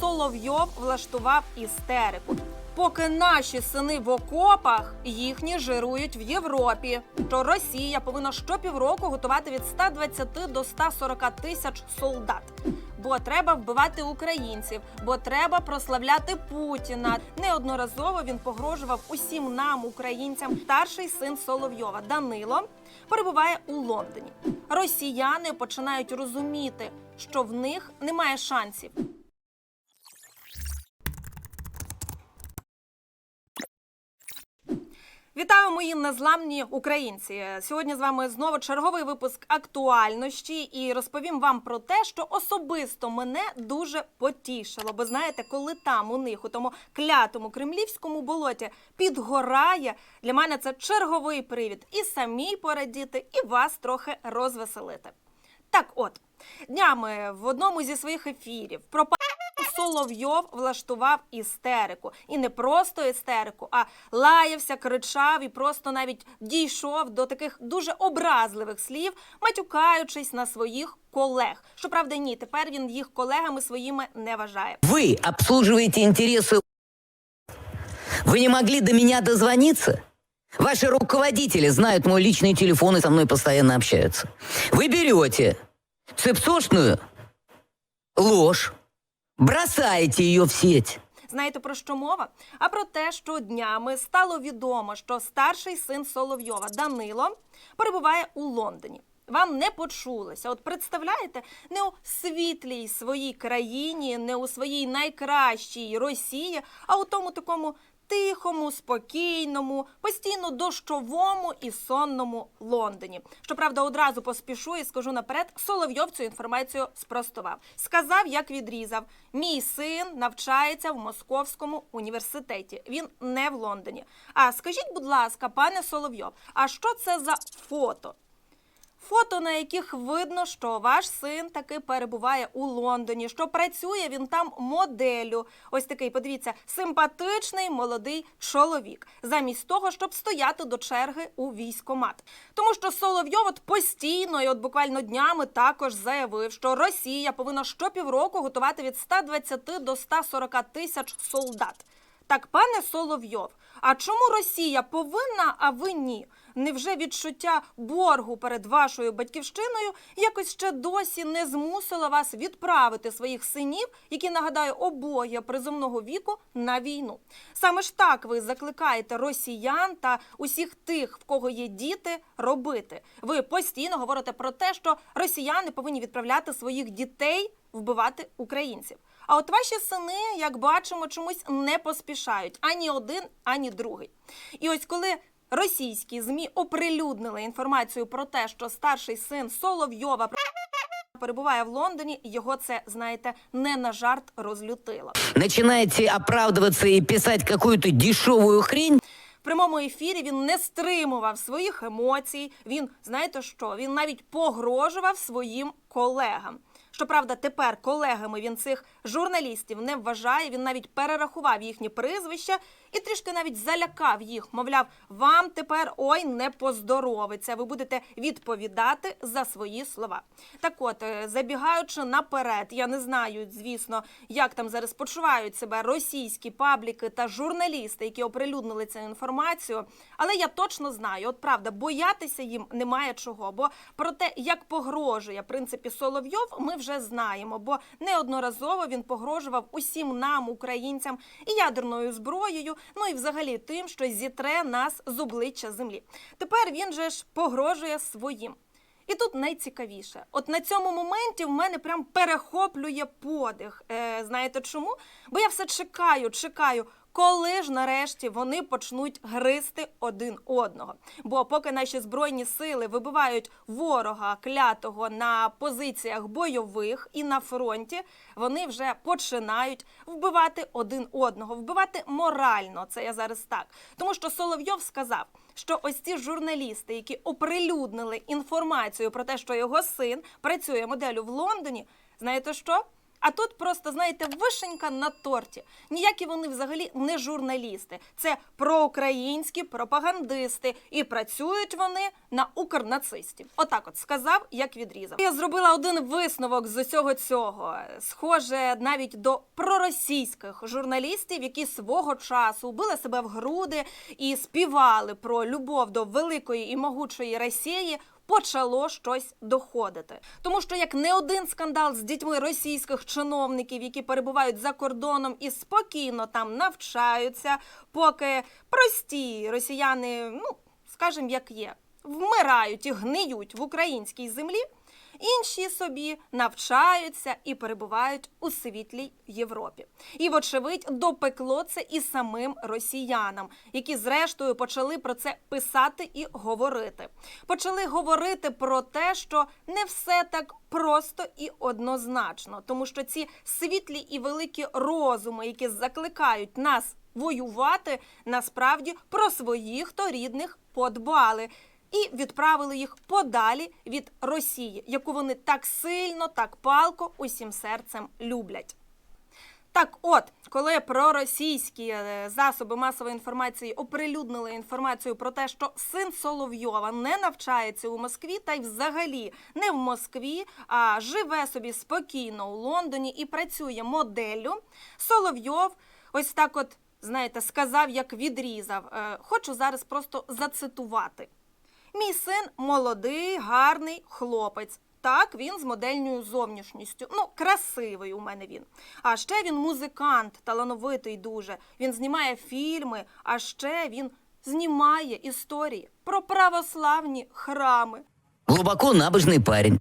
Соловйов влаштував істерику. Поки наші сини в окопах, їхні жирують в Європі. То Росія повинна щопівроку готувати від 120 до 140 тисяч солдат. Бо треба вбивати українців, бо треба прославляти Путіна. Неодноразово він погрожував усім нам, українцям. Старший син Соловйова Данило перебуває у Лондоні. Росіяни починають розуміти, що в них немає шансів. Вітаю, мої незламні українці. Сьогодні з вами знову черговий випуск актуальності і розповім вам про те, що особисто мене дуже потішило. Бо знаєте, коли там у них у тому клятому кремлівському болоті підгорає, для мене це черговий привід і самій порадіти, і вас трохи розвеселити. Так, от днями в одному зі своїх ефірів про Соловйов влаштував істерику. І не просто істерику, а лаявся, кричав і просто навіть дійшов до таких дуже образливих слів, матюкаючись на своїх колег. Щоправда, ні, тепер він їх колегами своїми не вважає. Вы обслуживаете интересы... Вы не могли до меня дозвониться? Ваши руководители знают мой личный телефон и со мной постоянно общаются. Вы берете цепсошную ложь, бросаете ее в сеть. Знаєте про що мова? А про те, що днями стало відомо, що старший син Соловйова Данило перебуває у Лондоні. Вам не почулося. От представляєте, не у світлій своїй країні, не у своїй найкращій Росії, а у тому такому тихому, спокійному, постійно дощовому і сонному Лондоні. Щоправда, одразу поспішу і скажу наперед, Соловйов цю інформацію спростував. Сказав, як відрізав: мій син навчається в Московському університеті. Він не в Лондоні. А скажіть, будь ласка, пане Соловйов, а що це за фото? Фото, на яких видно, що ваш син таки перебуває у Лондоні, що працює він там моделлю. Ось такий, подивіться, симпатичний молодий чоловік, замість того, щоб стояти до черги у військомат. Тому що Соловйов от постійно і от буквально днями також заявив, що Росія повинна щопівроку готувати від 120 до 140 тисяч солдат. Так, пане Соловйов, а чому Росія повинна, а ви ні? Невже відчуття боргу перед вашою батьківщиною якось ще досі не змусило вас відправити своїх синів, які нагадаю обоє приземного віку, на війну? Саме ж так ви закликаєте росіян та усіх тих, в кого є діти, робити. Ви постійно говорите про те, що росіяни повинні відправляти своїх дітей вбивати українців. А от ваші сини, як бачимо, чомусь не поспішають ані один, ані другий. І ось коли російські змі оприлюднили інформацію про те, що старший син Соловйова перебуває в Лондоні, його це знаєте не на жарт розлютило. Начинаете оправдываться и писать какую-то дешевую хрень. В прямому ефірі він не стримував своїх емоцій. Він знаєте що? Він навіть погрожував своїм колегам. Щоправда, тепер колегами він цих журналістів не вважає. Він навіть перерахував їхні прізвища і трішки навіть залякав їх. Мовляв, вам тепер ой не поздоровиться. Ви будете відповідати за свої слова. Так, от е, забігаючи наперед, я не знаю, звісно, як там зараз почувають себе російські пабліки та журналісти, які оприлюднили цю інформацію. Але я точно знаю, от правда, боятися їм немає чого. Бо про те, як погрожує в принципі Соловйов, ми вже знаємо. Бо неодноразово він погрожував усім нам, українцям, і ядерною зброєю, ну і взагалі тим, що зітре нас з обличчя землі. Тепер він же ж погрожує своїм. І тут найцікавіше, от на цьому моменті в мене прям перехоплює подих. Е, знаєте чому? Бо я все чекаю, чекаю. Коли ж нарешті вони почнуть гризти один одного? Бо поки наші збройні сили вибивають ворога клятого на позиціях бойових і на фронті, вони вже починають вбивати один одного, вбивати морально. Це я зараз так. Тому що Соловйов сказав, що ось ці журналісти, які оприлюднили інформацію про те, що його син працює моделлю в Лондоні, знаєте що? А тут просто, знаєте, вишенька на торті. Ніякі вони взагалі не журналісти. Це проукраїнські пропагандисти, і працюють вони на укрнацистів. Отак, от сказав, як відрізав. Я зробила один висновок з усього цього. Схоже навіть до проросійських журналістів, які свого часу били себе в груди і співали про любов до великої і могучої Росії почало щось доходити. Тому що як не один скандал з дітьми російських чиновників, які перебувають за кордоном і спокійно там навчаються, поки прості росіяни, ну скажімо, як є, вмирають і гниють в українській землі. Інші собі навчаються і перебувають у світлій Європі. І, вочевидь, допекло це і самим росіянам, які зрештою почали про це писати і говорити. Почали говорити про те, що не все так просто і однозначно, тому що ці світлі і великі розуми, які закликають нас воювати, насправді про своїх то рідних подбали і відправили їх подалі від Росії, яку вони так сильно, так палко усім серцем люблять. Так, от, коли проросійські е, засоби масової інформації оприлюднили інформацію про те, що син Соловйова не навчається у Москві, та й взагалі не в Москві, а живе собі спокійно у Лондоні і працює моделлю, Соловйов ось так, от знаєте, сказав, як відрізав. Е, Хочу зараз просто зацитувати. Мій син молодий, гарний хлопець. Так, він з модельною зовнішністю. Ну, красивий у мене він. А ще він музикант, талановитий дуже. Він знімає фільми, а ще він знімає історії про православні храми. Глубоко набожный парень.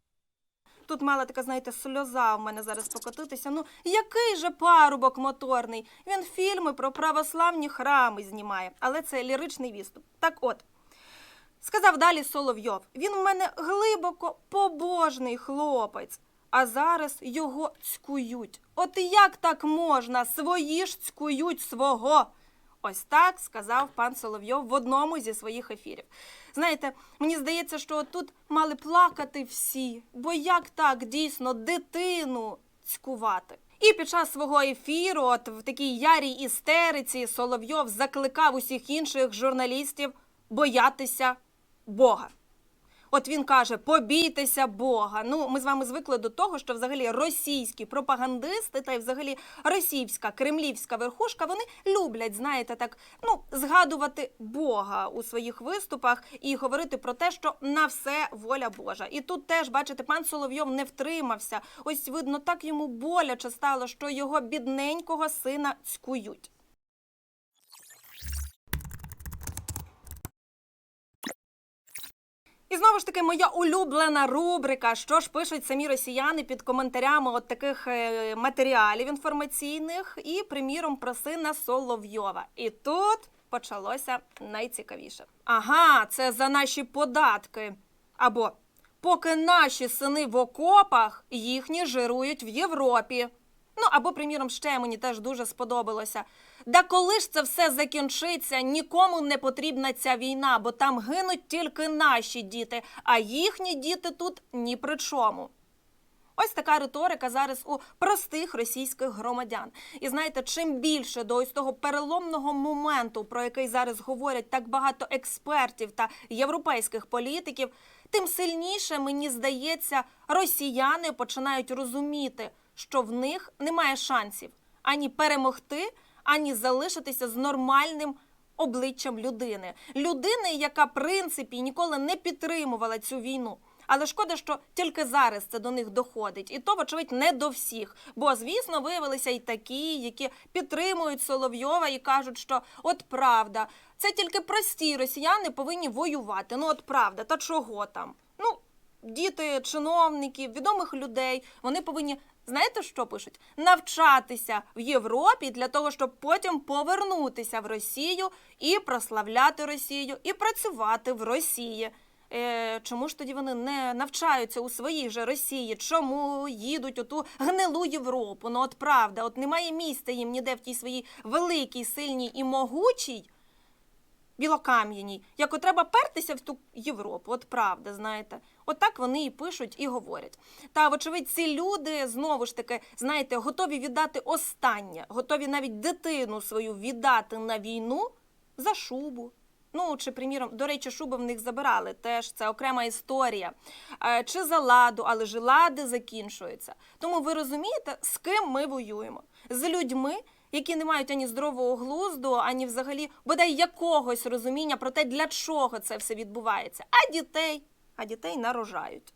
Тут мала така, знаєте, сльоза в мене зараз покотитися. Ну, який же парубок моторний? Він фільми про православні храми знімає, але це ліричний відступ. Так от. Сказав далі Соловйов. Він у мене глибоко побожний хлопець, а зараз його цькують. От як так можна? Свої ж цькують свого. Ось так сказав пан Соловйов в одному зі своїх ефірів. Знаєте, мені здається, що тут мали плакати всі, бо як так дійсно дитину цькувати? І під час свого ефіру, от в такій ярій істериці, Соловйов закликав усіх інших журналістів боятися Бога. От він каже: побійтеся Бога. Ну, ми з вами звикли до того, що взагалі російські пропагандисти та й взагалі російська кремлівська верхушка вони люблять, знаєте, так ну згадувати Бога у своїх виступах і говорити про те, що на все воля Божа. І тут теж бачите, пан Соловйов не втримався. Ось видно, так йому боляче стало, що його бідненького сина цькують. І знову ж таки, моя улюблена рубрика, що ж пишуть самі росіяни під коментарями от таких е, матеріалів інформаційних, і, приміром, про сина Соловйова. І тут почалося найцікавіше. Ага, це за наші податки. Або поки наші сини в окопах, їхні жирують в Європі. Ну або, приміром, ще мені теж дуже сподобалося. Да коли ж це все закінчиться, нікому не потрібна ця війна, бо там гинуть тільки наші діти, а їхні діти тут ні при чому. Ось така риторика зараз у простих російських громадян. І знаєте, чим більше до ось того переломного моменту, про який зараз говорять так багато експертів та європейських політиків, тим сильніше, мені здається, росіяни починають розуміти, що в них немає шансів ані перемогти, ані залишитися з нормальним обличчям людини. Людини, яка в принципі ніколи не підтримувала цю війну. Але шкода, що тільки зараз це до них доходить, і то, вочевидь, не до всіх. Бо, звісно, виявилися і такі, які підтримують Соловйова і кажуть, що от правда, це тільки прості росіяни повинні воювати. Ну, от правда, та чого там? Діти чиновників, відомих людей, вони повинні. Знаєте, що пишуть? Навчатися в Європі для того, щоб потім повернутися в Росію і прославляти Росію, і працювати в Росії. Е, чому ж тоді вони не навчаються у своїй же Росії? Чому їдуть у ту гнилу Європу? Ну от правда, от немає місця їм ніде в тій своїй великій, сильній і могучій білокам'яній, як от треба пертися в ту Європу. От правда, знаєте. От так вони і пишуть, і говорять. Та, вочевидь, ці люди знову ж таки, знаєте, готові віддати останнє, готові навіть дитину свою віддати на війну за шубу. Ну, чи, приміром, до речі, шуби в них забирали, теж це окрема історія. Е, Чи за ладу, але ж лади закінчуються. Тому ви розумієте, з ким ми воюємо? З людьми, які не мають ані здорового глузду, ані взагалі бодай якогось розуміння про те, для чого це все відбувається. А дітей, а дітей нарожають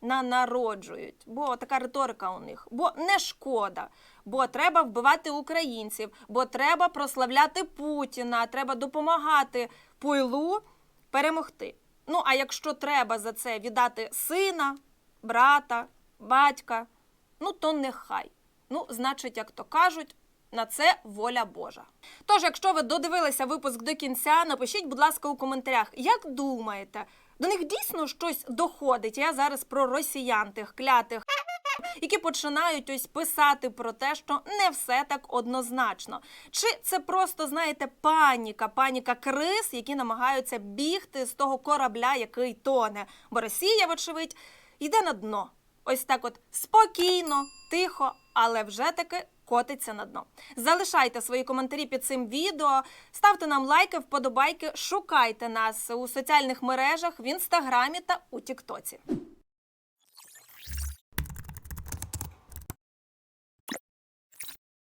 на народжують, бо така риторика у них, бо не шкода, бо треба вбивати українців, бо треба прославляти Путіна, треба допомагати пуйлу перемогти. Ну а якщо треба за це віддати сина, брата, батька, ну то нехай. Ну, значить, як то кажуть. На це воля Божа. Тож, якщо ви додивилися випуск до кінця, напишіть, будь ласка, у коментарях, як думаєте, до них дійсно щось доходить? Я зараз про росіян, тих клятих, які починають ось писати про те, що не все так однозначно. Чи це просто, знаєте, паніка, паніка криз, які намагаються бігти з того корабля, який тоне? Бо Росія, вочевидь, йде на дно. Ось так, от спокійно, тихо, але вже таки котиться на дно. Залишайте свої коментарі під цим відео, ставте нам лайки, вподобайки, шукайте нас у соціальних мережах в інстаграмі та у Тіктоці.